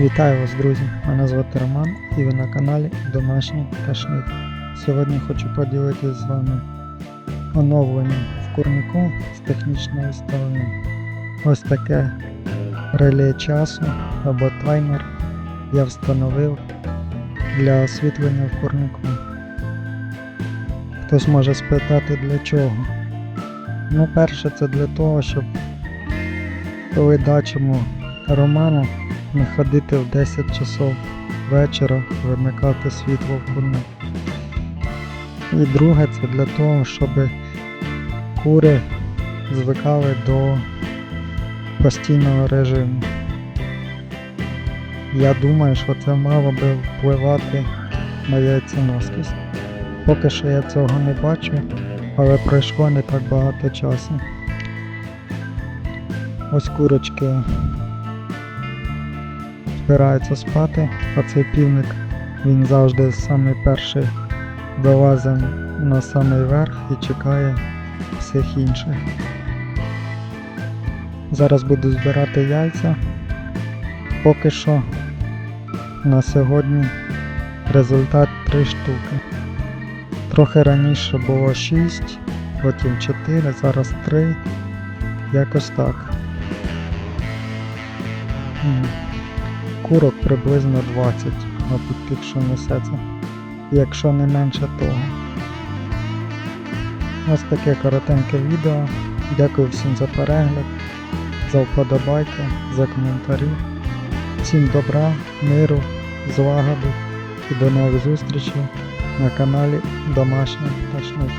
Вітаю вас, друзі! Мене звати Роман і ви на каналі Домашній Кашник. Сьогодні хочу поділитися з вами оновленням в курнику з технічної сторони. Ось таке реле часу або таймер я встановив для освітлення в курнику. Хтось може спитати для чого. Ну, перше, це для того, щоб коли дачимо роману не ходити в 10 часов вечора, вимикати світло в курник. І друге, це для того, щоб кури звикали до постійного режиму. Я думаю, що це мало би впливати на яйценоскість. Поки що я цього не бачу, але пройшло не так багато часу. Ось курочки збираються спати, а цей півник він завжди самий перший вилазить на самий верх і чекає всіх інших. Зараз буду збирати яйця. Поки що на сьогодні результат 3 штуки. Трохи раніше було 6, потім 4, зараз 3. Якось так. Курок приблизно 20, мабуть, якщо несеться. Якщо не менше того. Ось таке коротеньке відео. Дякую всім за перегляд, за вподобайки, за коментарі. Всім добра, миру, злагоди і до нових зустрічей на каналі Домашній Пташник.